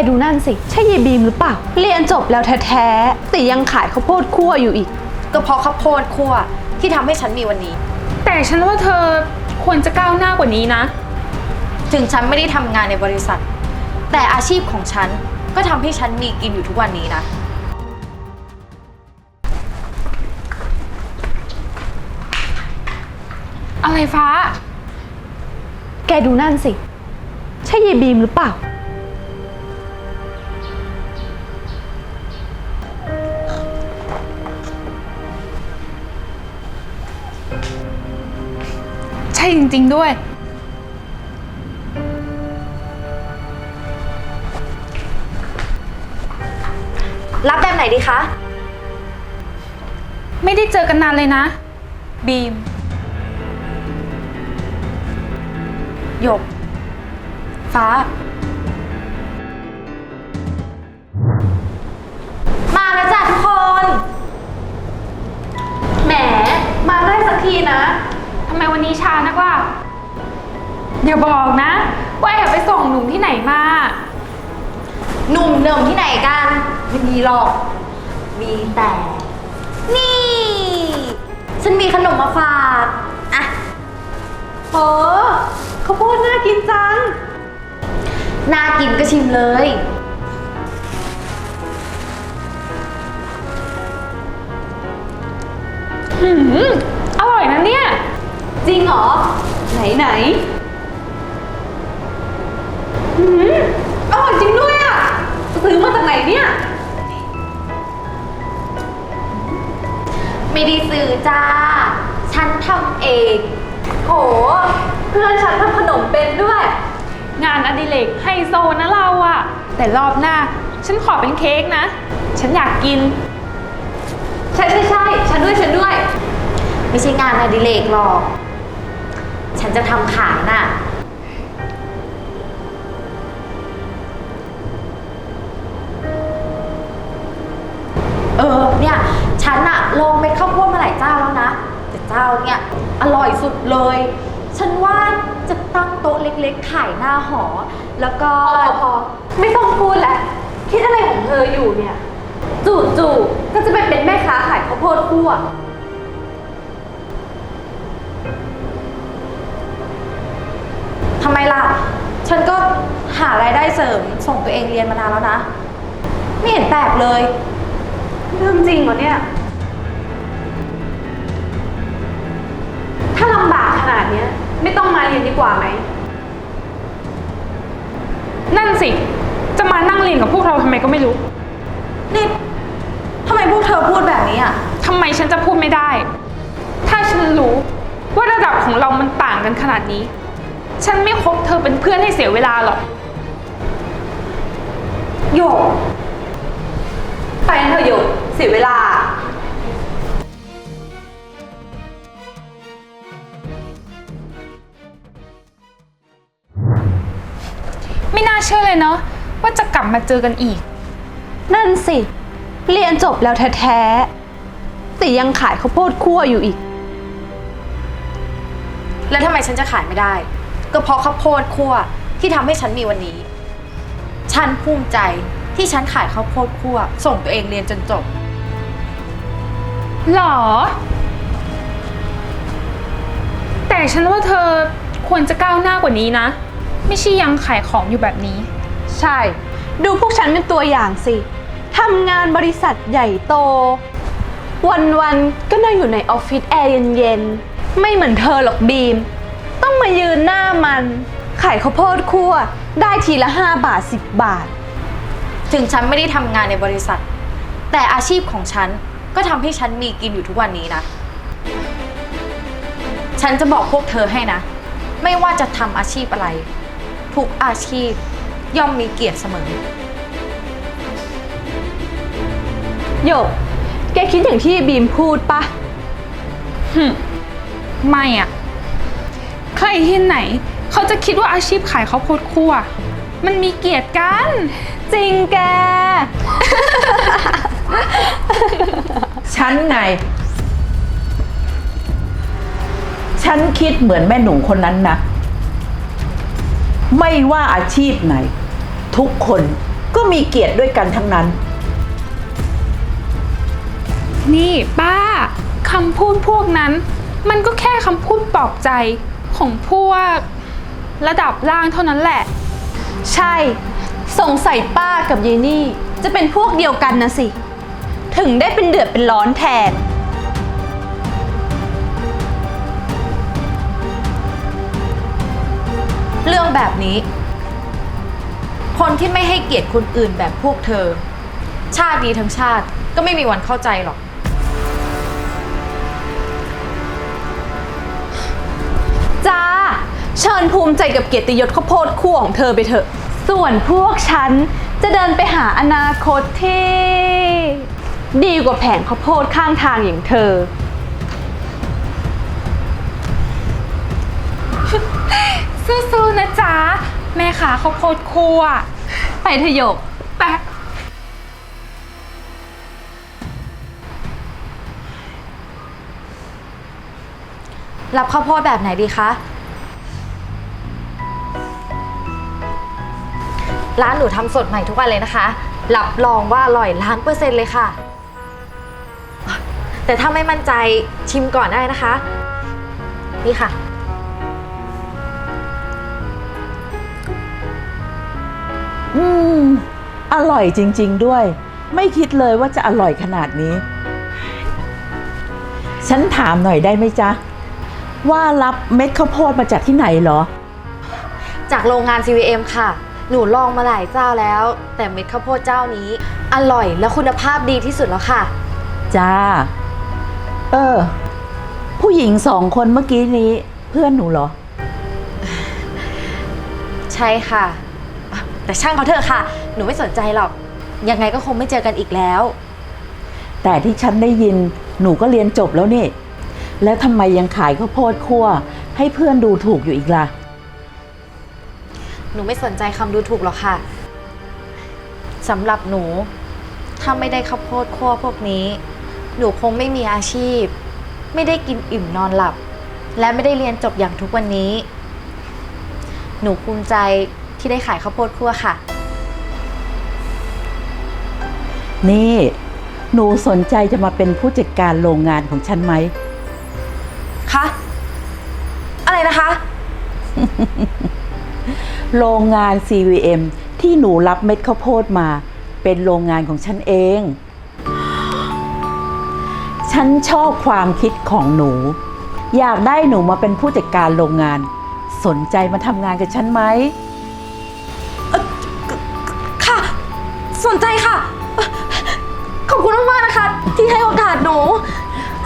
กดูนั่นสิ ใช่ยายบีมหรือเปล่า เรียนจบแล้วแท้ๆ แต่ยังขายข้าวโพดคั่วอยู่อีก ก็เพราะข้าวโพดคั่วที่ทำให้ฉันมีวันนี้ แต่ฉันว่าเธอควรจะก้าวหน้ากว่านี้นะ ถึงฉันไม่ได้ทำงานในบริษัท แต่อาชีพของฉันก็ทำให้ฉันมีกินอยู่ทุกวันนี้นะ อะไรฟ้า แกดูนั่นสิ ใช่ยายบีมหรือเปล่า ช่จริง ๆด้วย รับแบบไหนดีคะ ไม่ได้เจอกันนานเลยนะ บีม หยก ฟ้า มาแล้วจ้ะทุกคน แหม มาได้สักทีนะทำไมวันนี้ช้านักล่ะอย่าบอกนะ ว่าแอบไปส่งหนุ่มที่ไหนมา หนุ่มเนิมที่ไหนกันไม่มีหรอก มีแต่ นี่ ฉันมีขนมมาฝากอะโอ้ข้าวโพดน่ากินจัง น่ากินก็ชิมเลย หืมอร่อยนะเนี่ย จริงเหรอ ไหนไหนหืมอร่อยจริงด้วยอะซื้อมาจากไหนเนี่ย ไม่ได้ซื้อจ้า ฉันทำเอง โห เพื่อนฉันทำขนมเป็นด้วย งานอดิเรกไฮโซนะเราอะแต่รอบหน้า ฉันขอเป็นเค้กนะ ฉันอยากกิน ใช่ใช่ใช่ฉันด้วยฉันด้วย ไม่ใช่งานอดิเรกหรอก ฉันจะทำขายน่ะ เออเนี่ย ฉันอะลองเม็ดข้าวโพดมาหลายเจ้าแล้วนะ แต่เจ้าเนี่ย อร่อยสุดเลย ฉันว่าจะตั้งโต๊ะเล็กๆ ขายหน้าหอ แล้วก็พอพอไม่ต้องพูดแล้วคิดอะไรของเธออยู่เนี่ย จู่ๆก็จะไปเป็นแม่ค้าขายข้าวโพดคั่ว ทำไมล่ะ ฉันก็หารายได้เสริมส่งตัวเองเรียนมานานแล้วนะ ไม่เห็นแปลกเลย เรื่องจริงเหรอเนี่ย ถ้าลำบากขนาดเนี้ย ไม่ต้องมาเรียนดีกว่าไหม นั่นสิ จะมานั่งเรียนกับพวกเราทำไมก็ไม่รู้ นี่ทำไมพวกเธอพูดแบบนี้อะ ทำไมฉันจะพูดไม่ได้ ถ้าฉันรู้ว่าระดับของเรามันต่างกันขนาดนี้ ฉันไม่คบเธอเป็นเพื่อนให้เสียเวลาหรอก โยกไปกันเถอะโยกเสียเวลา ไม่น่าเชื่อเลยเนาะว่าจะกลับมาเจอกันอีก นั่นสิ เรียนจบแล้วแท้ๆแต่ยังขายข้าวโพดคั่วอยู่อีก แล้วทำไมฉันจะขายไม่ได้ ก็เพราะข้าวโพดคั่วที่ทำให้ฉันมีวันนี้ ฉันภูมิใจที่ฉันขายข้าวโพดคั่ว ส่งตัวเองเรียนจนจบ หรอ แต่ฉันว่าเธอควรจะก้าวหน้ากว่านี้นะ ไม่ใช่ยังขายของอยู่แบบนี้ ใช่ ดูพวกฉันเป็นตัวอย่างสิทำงานบริษัทใหญ่โต วันๆ ก็นั่งอยู่ในออฟฟิศแอร์เย็นๆ ไม่เหมือนเธอหรอกบีม ต้องมายืนหน้ามัน ขายข้าวโพดคั่ว ได้ทีละ 5 บาท 10 บาท ถึงฉันไม่ได้ทำงานในบริษัท แต่อาชีพของฉันก็ทำให้ฉันมีกินอยู่ทุกวันนี้นะ ฉันจะบอกพวกเธอให้นะ ไม่ว่าจะทำอาชีพอะไร ทุกอาชีพย่อมมีเกียรติเสมอ โยก แกคิดอย่างที่บีมพูดปะ ไม่อะ ใครที่ไหน เขาจะคิดว่าอาชีพขายข้าวโพดคั่ว มันมีเกียรติกัน จริงแก ฉันไง ฉันคิดเหมือนแม่หนูคนนั้นนะ ไม่ว่าอาชีพไหน ทุกคนก็มีเกียรติด้วยกันทั้งนั้น นี่ป้าคำพูดพวกนั้น มันก็แค่คำพูดปลอบใจ ของพวกระดับล่างเท่านั้นแหละ ใช่ สงสัยป้ากับยายนี่ จะเป็นพวกเดียวกันนะสิ ถึงได้เป็นเดือดเป็นร้อนแทน เรื่องแบบนี้ คนที่ไม่ให้เกียรติคนอื่นแบบพวกเธอ ชาตินี้ทั้งชาติก็ไม่มีวันเข้าใจหรอก จ้า เชิญภูมิใจกับเกียรติยศข้าวโพดคู่ของเธอไปเถอะ ส่วนพวกฉันจะเดินไปหาอนาคตที่ ดีกว่าแผงข้าวโพดข้างทางอย่างเธอ สู้ๆนะจ๊ะ แม่ขาข้าวโพดคั่วไปเถอะหยก รับข้าวโพดแบบไหนดีคะ ร้านหนูทำสดใหม่ทุกวันเลยนะคะ รับรองว่าอร่อยล้านเปอร์เซ็นต์เลยค่ะ แต่ถ้าไม่มั่นใจชิมก่อนได้นะคะ นี่ค่ะ อืม อร่อยจริง ๆ ด้วย ไม่คิดเลยว่าจะอร่อยขนาดนี้ ฉันถามหน่อยได้ไหมจ๊ะ ว่ารับเม็ดข้าวโพดมาจากที่ไหนเหรอ จากโรงงาน CVM ค่ะ หนูลองมาหลายเจ้าแล้ว แต่เม็ดข้าวโพดเจ้านี้ อร่อยและคุณภาพดีที่สุดแล้วค่ะ จ้า เออ ผู้หญิงสองคนเมื่อกี้นี้เพื่อนหนูเหรอ ใช่ค่ะ แต่ช่างเขาเถอะค่ะ หนูไม่สนใจหรอก ยังไงก็คงไม่เจอกันอีกแล้ว แต่ที่ฉันได้ยินหนูก็เรียนจบแล้วนี่ แล้วทำไมยังขายข้าวโพดคั่ว ให้เพื่อนดูถูกอยู่อีกล่ะ หนูไม่สนใจคำดูถูกหรอกค่ะสำหรับหนู ถ้าไม่ได้ข้าวโพดคั่วพวกนี้ หนูคงไม่มีอาชีพ ไม่ได้กินอิ่มนอนหลับ และไม่ได้เรียนจบอย่างทุกวันนี้ หนูภูมิใจที่ได้ขายข้าวโพดคั่วค่ะ นี่ หนูสนใจจะมาเป็นผู้จัดการโรงงานของฉันไหม คะ อะไรนะคะ โรงงาน CVM ที่หนูรับเม็ดข้าวโพดมา เป็นโรงงานของฉันเอง ฉันชอบความคิดของหนู อยากได้หนูมาเป็นผู้จัดการโรงงาน สนใจมาทำงานกับฉันไหม ค่ะ สนใจค่ะ ขอบคุณมากๆนะคะ ที่ให้โอกาสหนู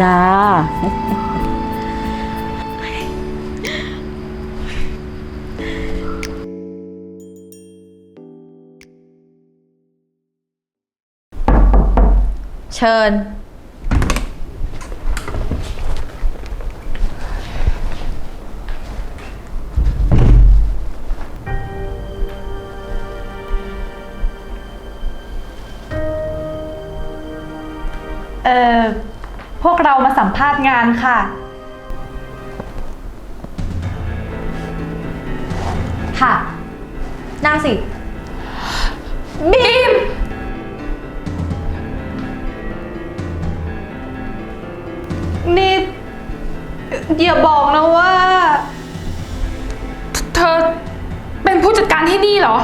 จ้า ชิญ เอ่อ พวกเรามาสัมภาษณ์งานค่ะ ค่ะ นั่งสิ อย่าบอกนะว่า เธอเป็นผู้จัดการที่นี่เหรอ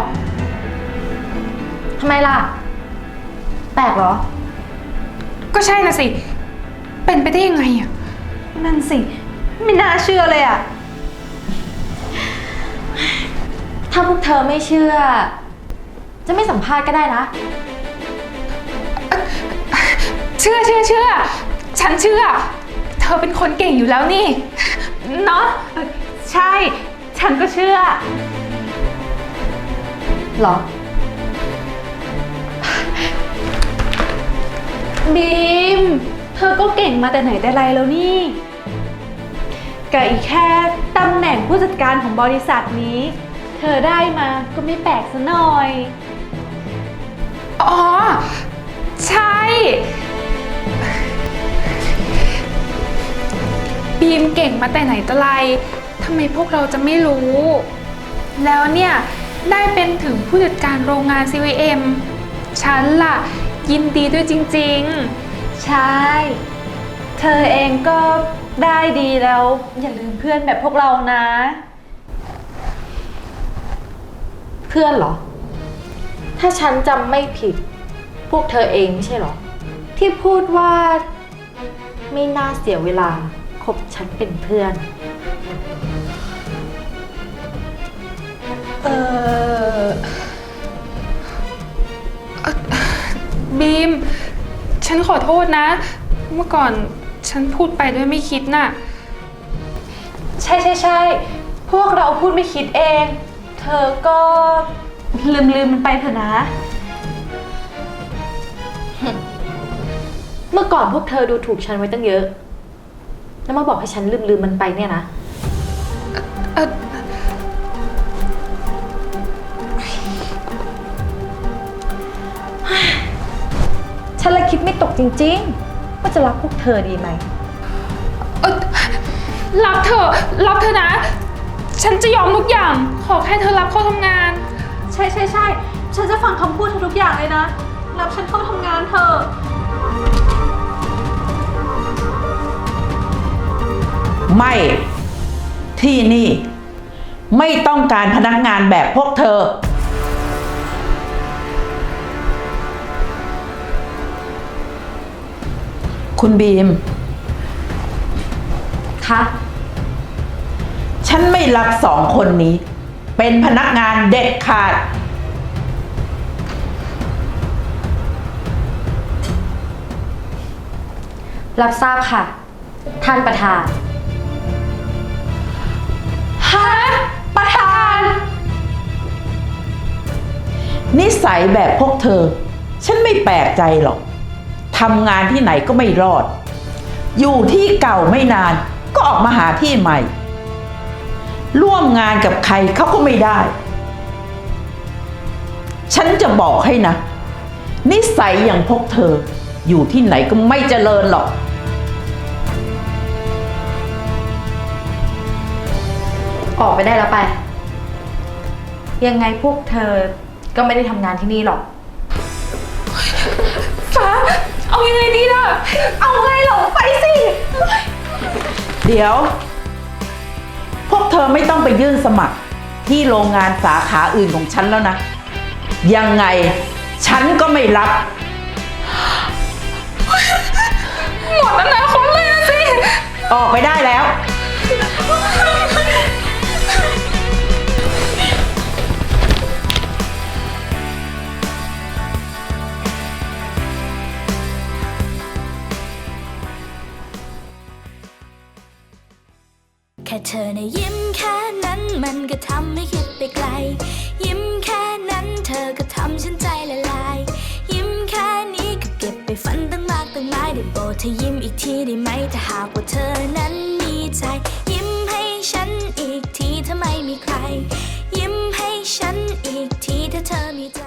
ทำไมล่ะ แปลกเหรอ ก็ใช่นะสิ เป็นไปได้ยังไงอะนั่นสิ ไม่น่าเชื่อเลยอะถ้าพวกเธอไม่เชื่อ จะไม่สัมภาษณ์ก็ได้นะ เชื่อเชื่อเชื่อ ฉันเชื่อเธอเป็นคนเก่งอยู่แล้วนี่ เนาะใช่ ฉันก็เชื่อ หรอ บีม เธอก็เก่งมาแต่ไหนแต่ไรแล้วนี่กับอีกแค่ตำแหน่งผู้จัดการของบริษัทนี้ เธอได้มาก็ไม่แปลกซะหน่อย อ๋อ ใช่ บีมเก่งมาแต่ไหนแต่ไรทำไมพวกเราจะไม่รู้ แล้วเนี่ยได้เป็นถึงผู้จัดการโรงงาน CVM ฉันล่ะ ยินดีด้วยจริง ใช่ เธอเองก็ได้ดีแล้ว อย่าลืมเพื่อนแบบพวกเรานะ เพื่อนเหรอ ถ้าฉันจำไม่ผิด พวกเธอเองไม่ใช่เหรอ ที่พูดว่า ไม่น่าเสียเวลาค บฉันเป็นเพื่อนๆเออบีม ฉันขอโทษนะ เมื่อก่อนฉันพูดไปด้วยไม่คิดน่ะ ใช่ใช่ใช่พวกเราพูดไม่คิดเอง เธอก็ลืมลืมมันไปเถอะนะ เมื่อก่อนพวกเธอดูถูกฉันไว้ตั้งเยอะ แล้วมาบอกให้ฉันลืมลืมๆมันไปเนี่ยนะเออฉันเลยคิดไม่ตกจริงๆ ว่าจะรับพวกเธอดีไหม เออรับเธอะรับเธอะนะ ฉันจะยอมทุกอย่าง ขอแค่เธอรับเข้าทำงาน ใช่ใช่ใช่ ฉันจะฟังคำพูดเธอทุกอย่างเลยนะ รับฉันเข้าทำงานเถอะ ไม่ที่นี่ ไม่ต้องการพนักงานแบบพวกเธอ คุณบีม คะฉันไม่รับสองคนนี้ เป็นพนักงานเด็ดขาด รับทราบค่ะ ท่านประธาน ประธาน นิสัยแบบพวกเธอ ฉันไม่แปลกใจหรอกทำงานที่ไหนก็ไม่รอด อยู่ที่เก่าไม่นานก็ออกมาหาที่ใหม่ ร่วมงานกับใครเขาก็ไม่ได้ ฉันจะบอกให้นะ นิสัยอย่างพวกเธอ อยู่ที่ไหนก็ไม่เจริญหรอก ออกไปได้แล้วไป ยังไงพวกเธอก็ไม่ได้ทำงานที่นี่หรอก ฟ้า เอายังไงดีล่ะ เอาไงเหรอไปสิ เดี๋ยว พวกเธอไม่ต้องไปยื่นสมัครที่โรงงานสาขาอื่นของฉันแล้วนะ ยังไงฉันก็ไม่รับ หมดอนาคตเลยนะสิ ออกไปได้แล้วแค่เธอในยิ้มแค่นั้นมันก็ทำให้คิดไปไกล ยิ้มแค่นั้นเธอก็ทำฉันใจละลาย ยิ้มแค่นี้ก็เก็บไปฝันตั้งมากตั้งหลายได้โปรเธอยิ้มอีกทีได้ไหมถ้าหากว่าเธอนั้นมีใจ ยิ้มให้ฉันอีกทีถ้าไม่มีใคร ยิ้มให้ฉันอีกทีถ้าเธอมีใจ